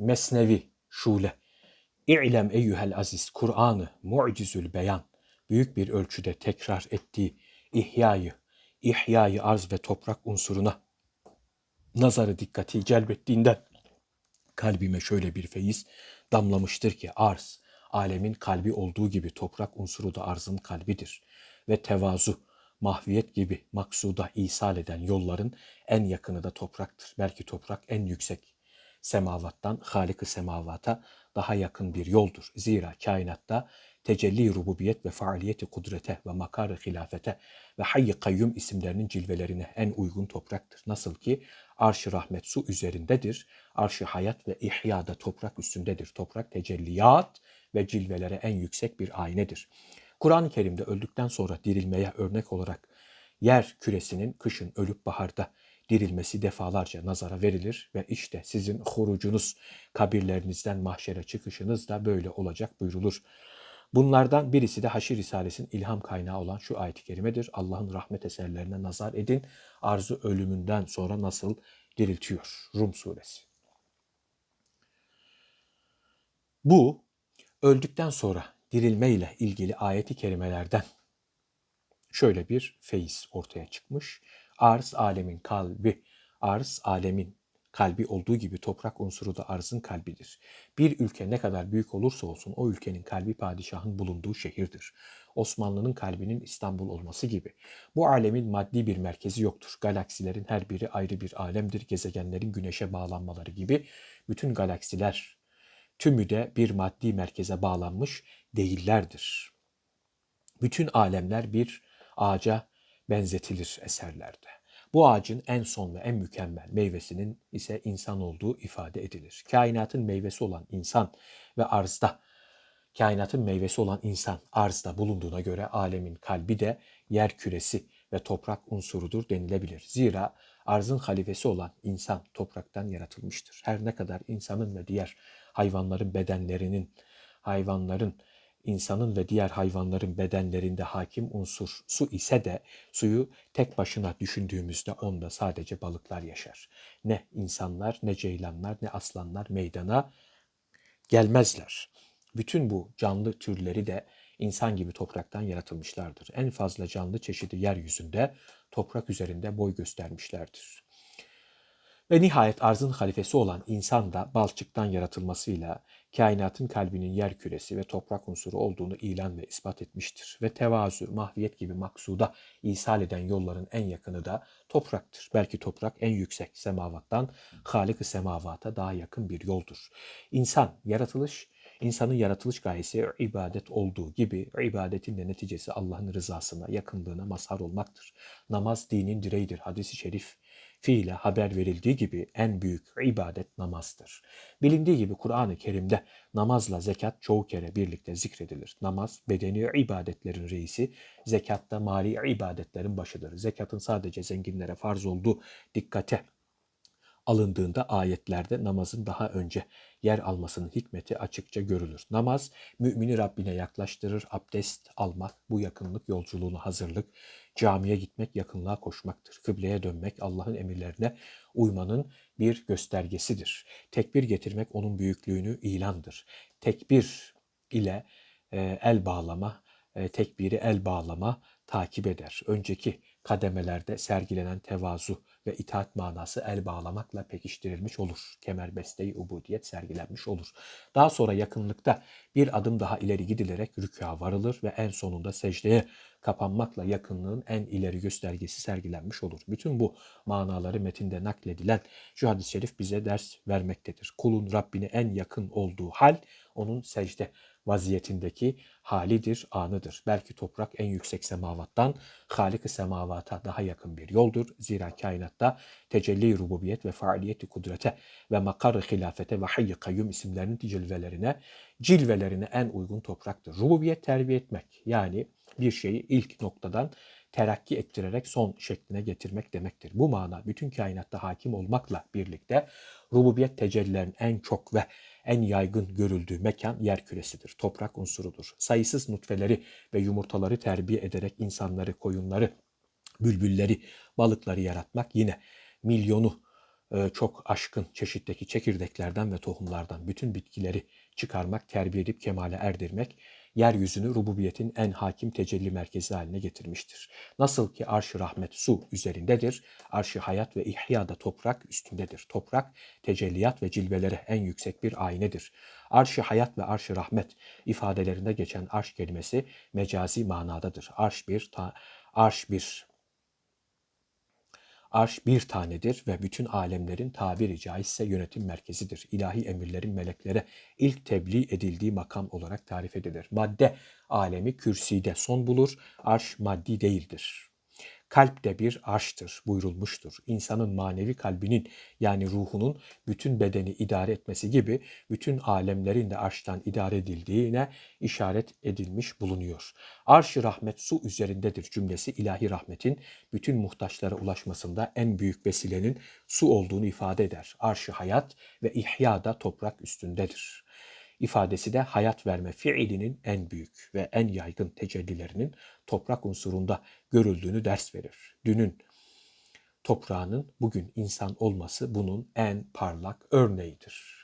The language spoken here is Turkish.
Mesnevi, Şule. İ'lem eyyuhel aziz, Kur'an'ı mucizül beyan, büyük bir ölçüde tekrar ettiği ihyayı, ihyayı arz ve toprak unsuruna nazarı dikkati celbettiğinden kalbime şöyle bir feyiz damlamıştır ki arz, alemin kalbi olduğu gibi toprak unsuru da arzın kalbidir. Ve tevazu, mahviyet gibi maksuda isal eden yolların en yakını da topraktır. Belki toprak en yüksek semavattan Halik-i semavata daha yakın bir yoldur. Zira kainatta tecelli rububiyet ve faaliyeti kudrete ve makarı hilafete ve hayy kayyum isimlerinin cilvelerine en uygun topraktır. Nasıl ki arş-ı rahmet su üzerindedir, arş-ı hayat ve ihya da toprak üstündedir. Toprak tecelliyat ve cilvelere en yüksek bir aynedir. Kur'an-ı Kerim'de öldükten sonra dirilmeye örnek olarak yer küresinin kışın ölüp baharda dirilmesi defalarca nazara verilir ve işte sizin hurucunuz, kabirlerinizden mahşere çıkışınız da böyle olacak buyrulur. Bunlardan birisi de Haşir Risalesi'nin ilham kaynağı olan şu ayet-i kerimedir. Allah'ın rahmet eserlerine nazar edin. Arzu ölümünden sonra nasıl diriltiyor? Rum suresi. Bu öldükten sonra dirilme ile ilgili ayeti kerimelerden şöyle bir feyiz ortaya çıkmış. Arz alemin kalbi, arz alemin kalbi olduğu gibi toprak unsuru da arzın kalbidir. Bir ülke ne kadar büyük olursa olsun o ülkenin kalbi padişahın bulunduğu şehirdir. Osmanlı'nın kalbinin İstanbul olması gibi. Bu alemin maddi bir merkezi yoktur. Galaksilerin her biri ayrı bir alemdir. Gezegenlerin güneşe bağlanmaları gibi bütün galaksiler tümü de bir maddi merkeze bağlanmış değillerdir. Bütün alemler bir ağaca benzetilir eserlerde. Bu ağacın en son ve en mükemmel meyvesinin ise insan olduğu ifade edilir. Kainatın meyvesi olan insan ve arzda, kainatın meyvesi olan insan arzda bulunduğuna göre alemin kalbi de yer küresi ve toprak unsurudur denilebilir. Zira arzın halifesi olan insan topraktan yaratılmıştır. Her ne kadar insanın ve diğer hayvanların bedenlerinin, hayvanların insanın ve diğer hayvanların bedenlerinde hakim unsur su ise de suyu tek başına düşündüğümüzde onda sadece balıklar yaşar. Ne insanlar, ne ceylanlar, ne aslanlar meydana gelmezler. Bütün bu canlı türleri de insan gibi topraktan yaratılmışlardır. En fazla canlı çeşidi yeryüzünde toprak üzerinde boy göstermişlerdir. Ve nihayet arzın halifesi olan insan da balçıktan yaratılmasıyla kainatın kalbinin yer küresi ve toprak unsuru olduğunu ilan ve ispat etmiştir. Ve tevazu, mahviyet gibi maksuda ishal eden yolların en yakını da topraktır. Belki toprak en yüksek semavattan Halik-i semavata daha yakın bir yoldur. İnsan, yaratılış, insanın yaratılış gayesi ibadet olduğu gibi ibadetin de neticesi Allah'ın rızasına, yakınlığına mazhar olmaktır. Namaz dinin direğidir. Hadisi şerif fiile haber verildiği gibi en büyük ibadet namazdır. Bilindiği gibi Kur'an-ı Kerim'de namazla zekat çoğu kere birlikte zikredilir. Namaz bedeni ibadetlerin reisi, zekat da mali ibadetlerin başıdır. Zekatın sadece zenginlere farz olduğu dikkate alındığında ayetlerde namazın daha önce yer almasının hikmeti açıkça görülür. Namaz mümini Rabbine yaklaştırır. Abdest almak bu yakınlık yolculuğunu hazırlık. Camiye gitmek yakınlığa koşmaktır. Kıbleye dönmek Allah'ın emirlerine uymanın bir göstergesidir. Tekbir getirmek onun büyüklüğünü ilandır. Tekbir ile e, el bağlama, e, tekbiri el bağlama takip eder. Önceki kademelerde sergilenen tevazu ve itaat manası el bağlamakla pekiştirilmiş olur. Kemer besteyi ubudiyet sergilenmiş olur. Daha sonra yakınlıkta bir adım daha ileri gidilerek rükûa varılır ve en sonunda secdeye kapanmakla yakınlığın en ileri göstergesi sergilenmiş olur. Bütün bu manaları metinde nakledilen şu hadis-i şerif bize ders vermektedir. Kulun Rabbine en yakın olduğu hal onun secde vaziyetindeki halidir, anıdır. Belki toprak en yüksek semavattan Halik-i semavata daha yakın bir yoldur. Zira kainatta tecelli rububiyet ve faaliyeti kudrete ve makar hilafete ve hayy kayyum isimlerinin cilvelerine, cilvelerine en uygun topraktır. Rububiyet terbiye etmek yani bir şeyi ilk noktadan terakki ettirerek son şekline getirmek demektir. Bu mana bütün kainatta hakim olmakla birlikte rububiyet tecellilerin en çok ve en yaygın görüldüğü mekan yer küresidir. Toprak unsurudur. Sayısız nutfeleri ve yumurtaları terbiye ederek insanları, koyunları, bülbülleri, balıkları yaratmak yine milyonu çok aşkın çeşitteki çekirdeklerden ve tohumlardan bütün bitkileri çıkarmak, terbiye edip kemale erdirmek, yeryüzünü rububiyetin en hakim tecelli merkezi haline getirmiştir. Nasıl ki arş-ı rahmet su üzerindedir, arş-ı hayat ve ihya da toprak üstündedir. Toprak tecelliyat ve cilvelere en yüksek bir aynedir. Arş-ı hayat ve arş-ı rahmet ifadelerinde geçen arş kelimesi mecazi manadadır. Arş bir, ta, arş bir Arş bir tanedir ve bütün alemlerin tabiri caizse yönetim merkezidir. İlahi emirlerin meleklere ilk tebliğ edildiği makam olarak tarif edilir. Madde alemi kürside son bulur, arş maddi değildir. Kalp de bir arştır buyurulmuştur. İnsanın manevi kalbinin yani ruhunun bütün bedeni idare etmesi gibi bütün alemlerin de arştan idare edildiğine işaret edilmiş bulunuyor. Arş-ı rahmet su üzerindedir cümlesi ilahi rahmetin bütün muhtaçlara ulaşmasında en büyük vesilenin su olduğunu ifade eder. Arş-ı hayat ve ihya da toprak üstündedir ifadesi de hayat verme fiilinin en büyük ve en yaygın tecellilerinin toprak unsurunda görüldüğünü ders verir. Dünün toprağının bugün insan olması bunun en parlak örneğidir.